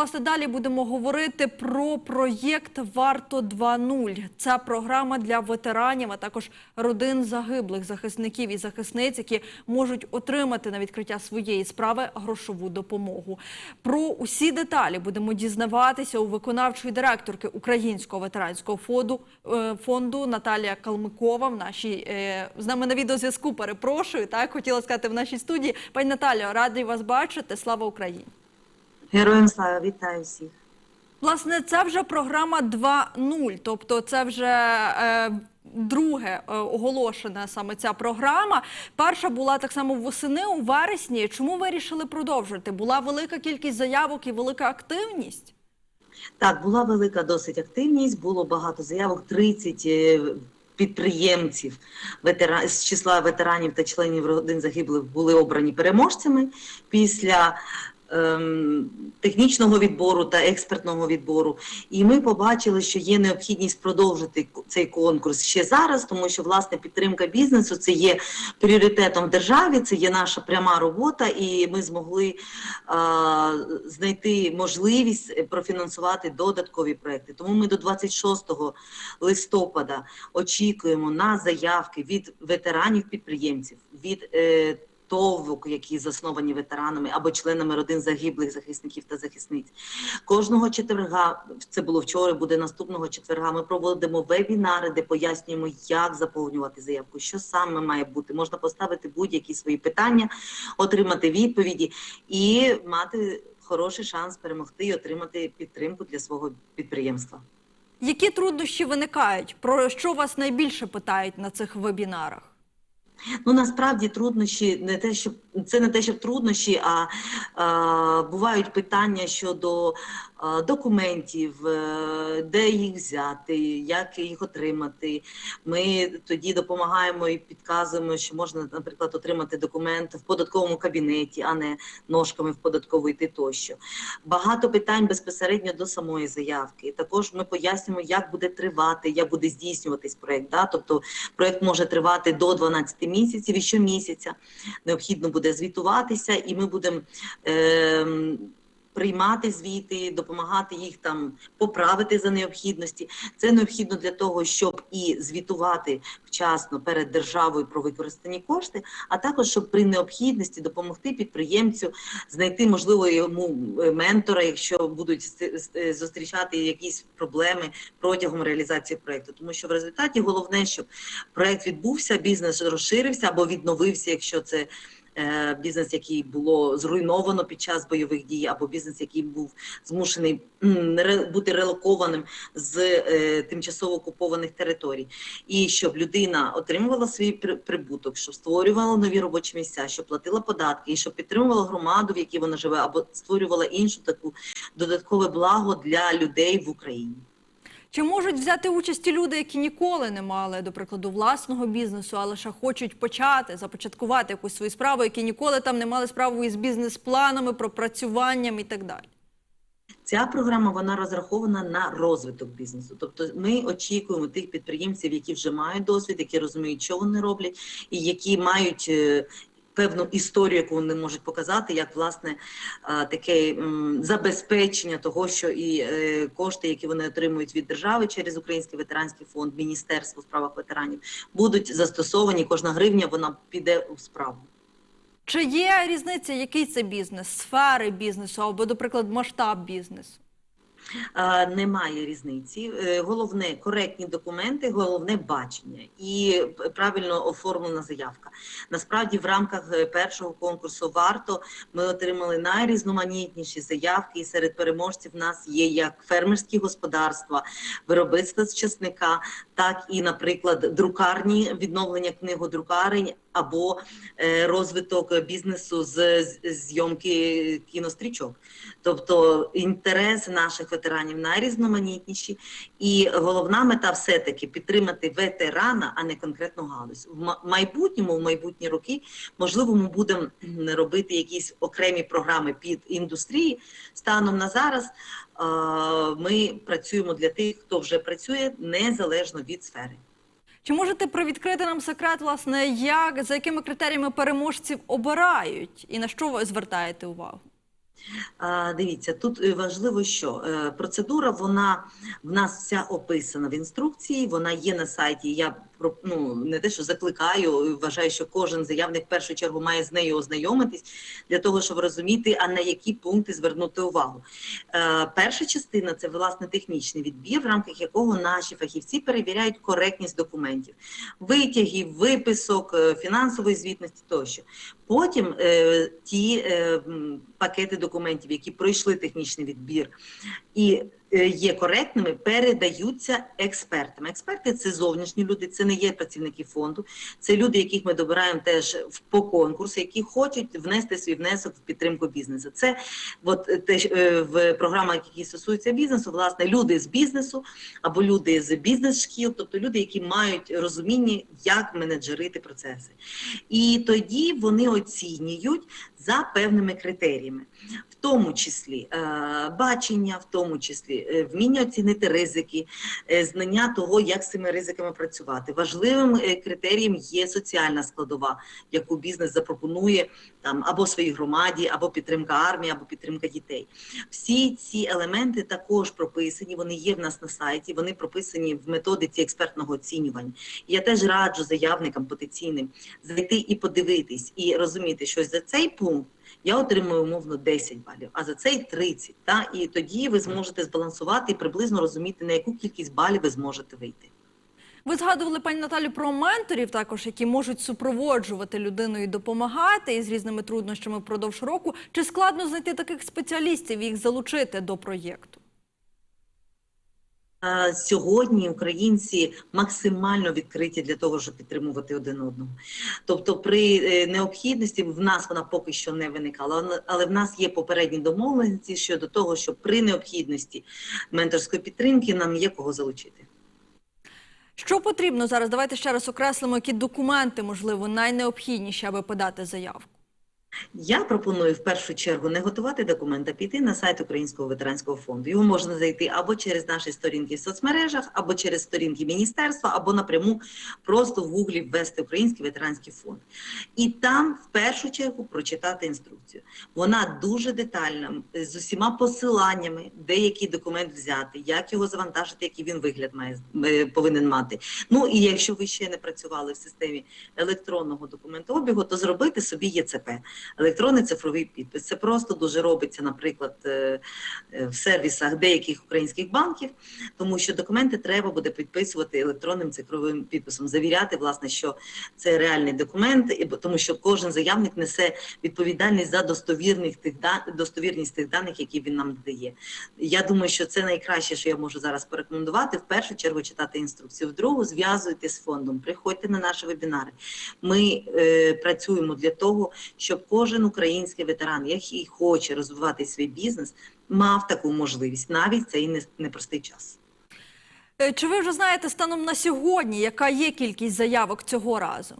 власне далі будемо говорити про проєкт Варто 2.0. Це програма для ветеранів, а також родин загиблих захисників і захисниць, які можуть отримати на відкриття своєї справи грошову допомогу. Про усі деталі будемо дізнаватися у виконавчої директорки Українського ветеранського фонду, е, фонду Наталія Калмикова. В нашій е, з нами на відеозв'язку. Перепрошую, так хотіла сказати в нашій студії. Пані Наталіо, радий вас бачити. Слава Україні! Героям слава, вітаю всіх. Власне, це вже програма 2.0, тобто це вже е, друге е, оголошена саме ця програма. Перша була так само восени у вересні. Чому вирішили продовжити? Була велика кількість заявок і велика активність. Так, була велика досить активність, було багато заявок, 30 е, підприємців ветера... з числа ветеранів та членів родин загиблих були обрані переможцями після технічного відбору та експертного відбору. І ми побачили, що є необхідність продовжити цей конкурс ще зараз, тому що власне підтримка бізнесу це є пріоритетом в державі, це є наша пряма робота, і ми змогли а, знайти можливість е, профінансувати додаткові проекти. Тому ми до 26 листопада очікуємо на заявки від ветеранів-підприємців, від е, ТОВок, які засновані ветеранами або членами родин загиблих захисників та захисниць. Кожного четверга, це було вчора, буде наступного четверга. Ми проводимо вебінари, де пояснюємо, як заповнювати заявку, що саме має бути. Можна поставити будь-які свої питання, отримати відповіді і мати хороший шанс перемогти і отримати підтримку для свого підприємства. Які труднощі виникають? Про що вас найбільше питають на цих вебінарах? Ну насправді труднощі не те, що це не те, що труднощі, а, а бувають питання щодо а, документів, е, де їх взяти, як їх отримати. Ми тоді допомагаємо і підказуємо, що можна, наприклад, отримати документ в податковому кабінеті, а не ножками в податкову йти тощо. Багато питань безпосередньо до самої заявки. Також ми пояснюємо, як буде тривати, як буде здійснюватись проект. Да? Тобто проект може тривати до 12 місяців і щомісяця необхідно буде звітуватися, і ми будемо. Е- Приймати звіти, допомагати їх там поправити за необхідності. Це необхідно для того, щоб і звітувати вчасно перед державою про використані кошти, а також щоб при необхідності допомогти підприємцю знайти можливо йому е, ментора, якщо будуть зустрічати якісь проблеми протягом реалізації проекту. Тому що в результаті головне, щоб проект відбувся, бізнес розширився або відновився, якщо це. Е, Бізнес, який було зруйновано під час бойових дій, або бізнес, який був змушений бути релокованим з е, тимчасово окупованих територій, і щоб людина отримувала свій при- прибуток, щоб створювала нові робочі місця, щоб платила податки, і щоб підтримувала громаду, в якій вона живе, або створювала іншу таку додаткове благо для людей в Україні. Чи можуть взяти участь і люди, які ніколи не мали, до прикладу, власного бізнесу, а лише хочуть почати, започаткувати якусь свою справу, які ніколи там не мали справу із бізнес-планами, пропрацюванням і так далі? Ця програма вона розрахована на розвиток бізнесу. Тобто, ми очікуємо тих підприємців, які вже мають досвід, які розуміють, що вони роблять, і які мають. Певну історію, яку вони можуть показати, як власне е, таке забезпечення того, що і е, кошти, які вони отримують від держави через Український ветеранський фонд, Міністерство у справах ветеранів, будуть застосовані. Кожна гривня вона піде у справу. Чи є різниця, який це бізнес, сфери бізнесу або, до прикладу, масштаб бізнесу? Немає різниці. Е, Головне коректні документи, головне бачення і правильно оформлена заявка. Насправді, в рамках е, першого конкурсу варто ми отримали найрізноманітніші заявки, і серед переможців нас є як фермерські господарства, виробництво з часника, так і, наприклад, друкарні відновлення книгодрукарень або е, розвиток бізнесу з зйомки кінострічок. Тобто інтереси наших ветеранів найрізноманітніші, і головна мета все-таки підтримати ветерана, а не конкретну галузь. В майбутньому, в майбутні роки, можливо, ми будемо робити якісь окремі програми під індустрії. Станом на зараз е, ми працюємо для тих, хто вже працює незалежно від сфери. Чи можете привідкрити нам секрет, власне, як за якими критеріями переможців обирають і на що ви звертаєте увагу? Дивіться, тут е, важливо, що е, процедура вона в нас вся описана в інструкції, вона є на сайті. Я ну, не те, що закликаю, вважаю, що кожен заявник в першу чергу має з нею ознайомитись для того, щоб розуміти, а на які пункти звернути увагу. Е, Перша частина це власне технічний відбір, в рамках якого наші фахівці перевіряють коректність документів, витягів, виписок, е, фінансової звітності тощо. Потім е, ті е, пакети документів, які пройшли технічний відбір і є коректними, передаються експертам. Експерти це зовнішні люди, це не є працівники фонду, це люди, яких ми добираємо теж по конкурсу, які хочуть внести свій внесок в підтримку бізнесу. Це от е, те, що, е, в програмах, які стосуються бізнесу, власне, люди з бізнесу або люди з бізнес-шкіл, тобто люди, які мають розуміння, як менеджерити процеси. І тоді вони оцінюють за певними критеріями, в тому числі е, бачення, в тому числі е, вміння оцінити ризики, е, знання того, як з цими ризиками працювати. Важливим критерієм є соціальна складова, яку бізнес запропонує там або своїй громаді, або підтримка армії, або підтримка дітей. Всі ці елементи також прописані. Вони є в нас на сайті. Вони прописані в методиці експертного оцінювання. Я теж раджу заявникам потенційним зайти і подивитись, і розуміти, що за цей пункт я отримую умовно 10 балів, а за цей 30. Та? І тоді ви зможете збалансувати і приблизно розуміти, на яку кількість балів ви зможете вийти. Ви згадували, пані Наталю, про менторів, також які можуть супроводжувати людину і допомагати із різними труднощами впродовж року. Чи складно знайти таких спеціалістів і їх залучити до проєкту? Сьогодні українці максимально відкриті для того, щоб підтримувати один одного. Тобто, при е, необхідності в нас вона поки що не виникала, але в нас є попередні домовленості щодо того, що при необхідності менторської підтримки нам є кого залучити. Що потрібно зараз? Давайте ще раз окреслимо, які документи, можливо, найнеобхідніші, аби подати заявку. Я пропоную в першу чергу не готувати документи, а піти на сайт Українського ветеранського фонду. Його можна знайти або через наші сторінки в соцмережах, або через сторінки міністерства, або напряму просто в гуглі ввести Український ветеранський фонд. І там в першу чергу прочитати інструкцію. Вона дуже детальна, з усіма посиланнями, де який документ взяти, як його завантажити, який він вигляд має е, повинен мати. Ну і якщо ви ще не працювали в системі електронного документообігу, то зробити собі ЄЦП електронний цифровий підпис. Це просто дуже робиться, наприклад, е, е, в сервісах деяких українських банків, тому що документи треба буде підписувати електронним цифровим підписом, завіряти, власне, що це реальний документ, тому що кожен заявник несе відповідальність за достовірних тих достовірність тих даних, які він нам дає. Я думаю, що це найкраще, що я можу зараз порекомендувати. В першу чергу читати інструкцію. В другу зв'язуйтесь з фондом, приходьте на наші вебінари. Ми е, працюємо для того, щоб кожен український ветеран, який хоче розвивати свій бізнес, мав таку можливість навіть цей непростий час. Е, Чи ви вже знаєте станом на сьогодні, яка є кількість заявок цього разу?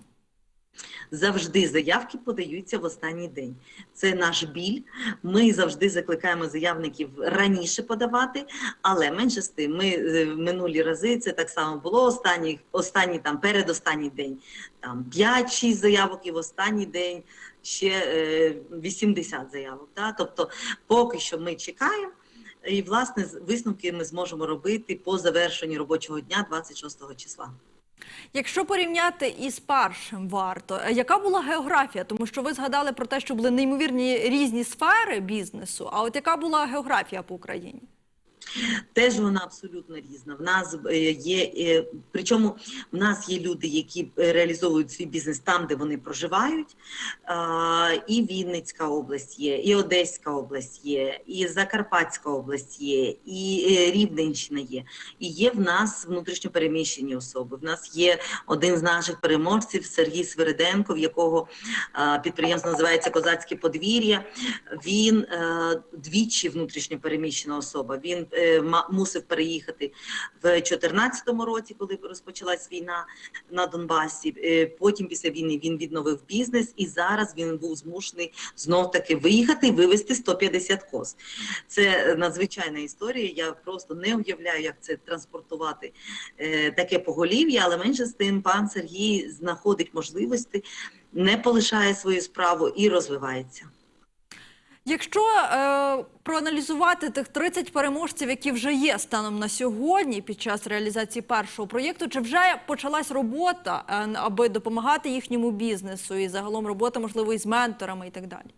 Завжди заявки подаються в останній день. Це наш біль. Ми завжди закликаємо заявників раніше подавати, але менше з тим, ми е, в минулі рази це так само було. Останній, останній там передостанній день там 5-6 заявок, і в останній день ще е, 80 заявок. Да? Тобто, поки що ми чекаємо. І власне висновки ми зможемо робити по завершенні робочого дня 26 числа. Якщо порівняти із першим варто, е, яка була географія? Тому що ви згадали про те, що були неймовірні різні сфери бізнесу. А от яка була географія по Україні? Теж вона абсолютно різна. В нас е, є, е, причому в нас є люди, які е, реалізовують свій бізнес там, де вони проживають. І Вінницька область є, і Одеська область є, і Закарпатська область є, і Рівненщина є. І є в нас внутрішньо переміщені особи. В нас є один з наших переможців Сергій Свириденко, в якого підприємство називається Козацьке подвір'я. Він двічі внутрішньо переміщена особа. Він мусив переїхати в 2014 році, коли розпочалась війна на Донбасі. Е, потім після війни він відновив бізнес, і зараз він був змушений знов таки виїхати і вивезти 150 коз. Це надзвичайна історія. Я просто не уявляю, як це транспортувати е, таке поголів'я, але менше з тим пан Сергій знаходить можливості, не полишає свою справу і розвивається. Якщо е, проаналізувати тих 30 переможців, які вже є станом на сьогодні під час реалізації першого проєкту, чи вже почалась робота, е, аби допомагати їхньому бізнесу і загалом робота, можливо, із менторами і так далі?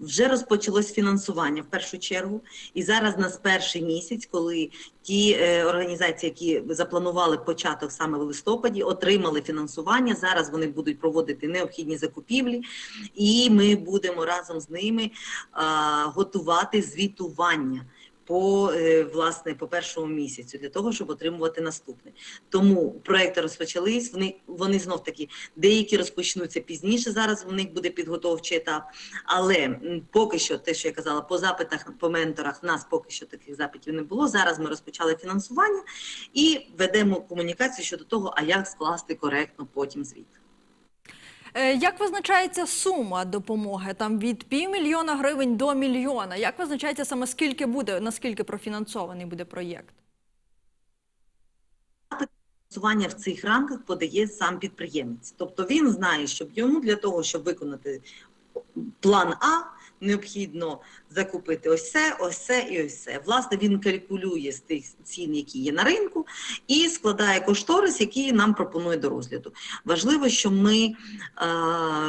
Вже розпочалось фінансування в першу чергу, і зараз нас перший місяць, коли ті е, організації, які запланували початок саме в листопаді, отримали фінансування. Зараз вони будуть проводити необхідні закупівлі, і ми будемо разом з ними е, готувати звітування. По е, власне по першому місяцю для того, щоб отримувати наступне. Тому проекти розпочались. Вони вони знов таки деякі розпочнуться пізніше. Зараз в них буде підготовчий етап. Але поки що, те, що я казала, по запитах, по менторах, нас поки що таких запитів не було. Зараз ми розпочали фінансування і ведемо комунікацію щодо того, а як скласти коректно потім звіт. Е, Як визначається сума допомоги? Там від півмільйона гривень до мільйона. Як визначається саме скільки буде, наскільки профінансований буде проєкт? Фінансування в цих рамках подає сам підприємець. Тобто він знає, що йому для того, щоб виконати план А, необхідно закупити ось це, ось це і ось це. Власне, він калькулює з тих цін, які є на ринку, і складає кошторис, який нам пропонує до розгляду. Важливо, що ми е,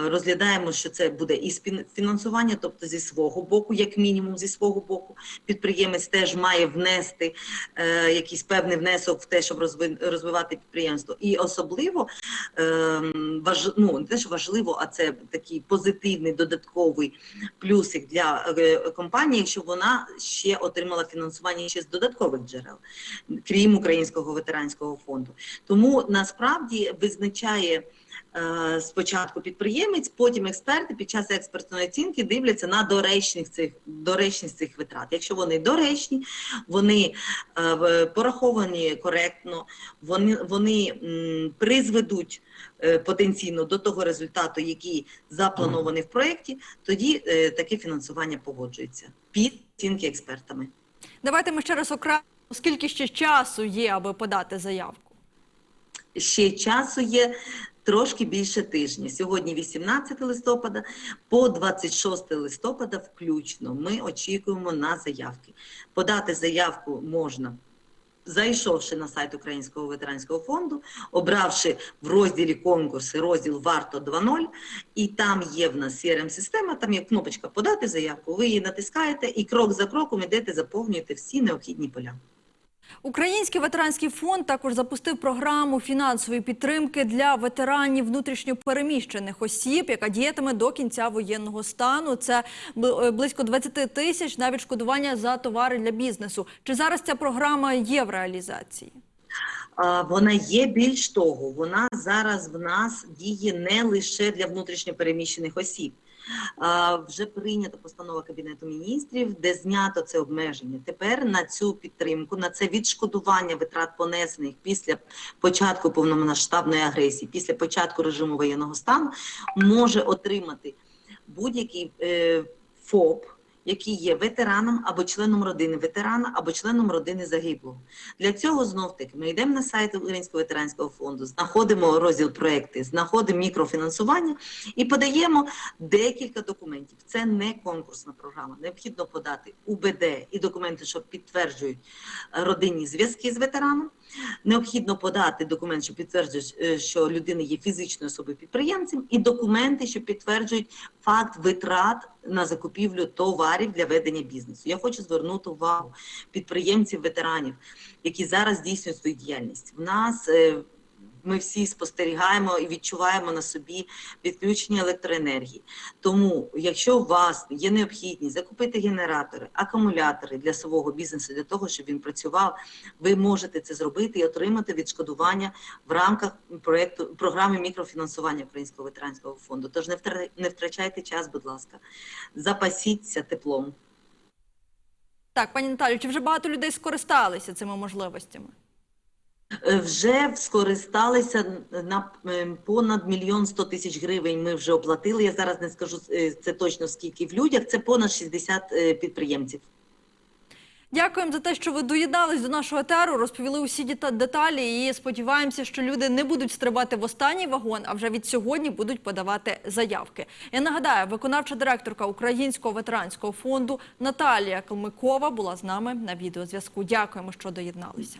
розглядаємо, що це буде і фінансування, тобто зі свого боку, як мінімум, зі свого боку, підприємець теж має внести е, якийсь певний внесок в те, щоб розви- розвивати підприємство. І особливо е, важ, ну, не те, що важливо, а це такий позитивний додатковий плюсик для е, компанії, якщо вона ще отримала фінансування ще з додаткових джерел, крім Українського ветеранського фонду. Тому насправді визначає. Е, Спочатку підприємець, потім експерти під час експертної оцінки дивляться на доречність цих доречність цих витрат. Якщо вони доречні, вони е, пораховані коректно, вони, вони призведуть е, потенційно до того результату, який запланований в проєкті, тоді таке фінансування погоджується під оцінки експертами. Давайте ми ще раз окремо, скільки ще часу є, аби подати заявку. Ще часу є трошки більше тижня. Сьогодні 18 листопада, по 26 листопада включно ми очікуємо на заявки. Подати заявку можна. Зайшовши на сайт Українського ветеранського фонду, обравши в розділі конкурси розділ Варто 2.0, і там є в нас CRM-система, там є кнопочка Подати заявку. Ви її натискаєте і крок за кроком ідете, заповнюєте всі необхідні поля. Український ветеранський фонд також запустив програму фінансової підтримки для ветеранів внутрішньопереміщених осіб, яка діятиме до кінця воєнного стану. Це е, близько 20 тисяч на відшкодування за товари для бізнесу. Чи зараз ця програма є в реалізації? Вона є більш того, вона зараз в нас діє не лише для внутрішньопереміщених осіб. Вже прийнята постанова Кабінету міністрів, де знято це обмеження. Тепер на цю підтримку, на це відшкодування витрат понесених після початку повномасштабної агресії, після початку режиму воєнного стану, може отримати будь-який е, ФОП, який є ветераном або членом родини ветерана, або членом родини загиблого. Для цього знов таки ми йдемо на сайт Українського ветеранського фонду, знаходимо розділ проекти, знаходимо мікрофінансування і подаємо декілька документів. Це не конкурсна програма. Необхідно подати УБД і документи, що підтверджують родинні зв'язки з ветераном. Необхідно подати документ, що підтверджує, е, що людина є фізичною особою підприємцем, і документи, що підтверджують факт витрат на закупівлю товарів для ведення бізнесу. Я хочу звернути увагу підприємців, ветеранів, які зараз здійснюють свою діяльність. В нас е, ми всі спостерігаємо і відчуваємо на собі відключення електроенергії. Тому, якщо у вас є необхідність закупити генератори, акумулятори для свого бізнесу, для того, щоб він працював, ви можете це зробити і отримати відшкодування в рамках проекту програми мікрофінансування Українського ветеранського фонду. Тож не втра- не втрачайте час, будь ласка, запасіться теплом. Так, пані Наталю, чи вже багато людей скористалися цими можливостями? Е, Вже скористалися на е, понад мільйон сто тисяч гривень. Ми вже оплатили. Я зараз не скажу е, це точно скільки в людях. Це понад 60 е, підприємців. Дякуємо за те, що ви доєднались до нашого етеру, розповіли усі деталі. І сподіваємося, що люди не будуть стрибати в останній вагон, а вже від сьогодні будуть подавати заявки. Я нагадаю, виконавча директорка Українського ветеранського фонду Наталія Калмикова була з нами на відеозв'язку. Дякуємо, що доєдналися.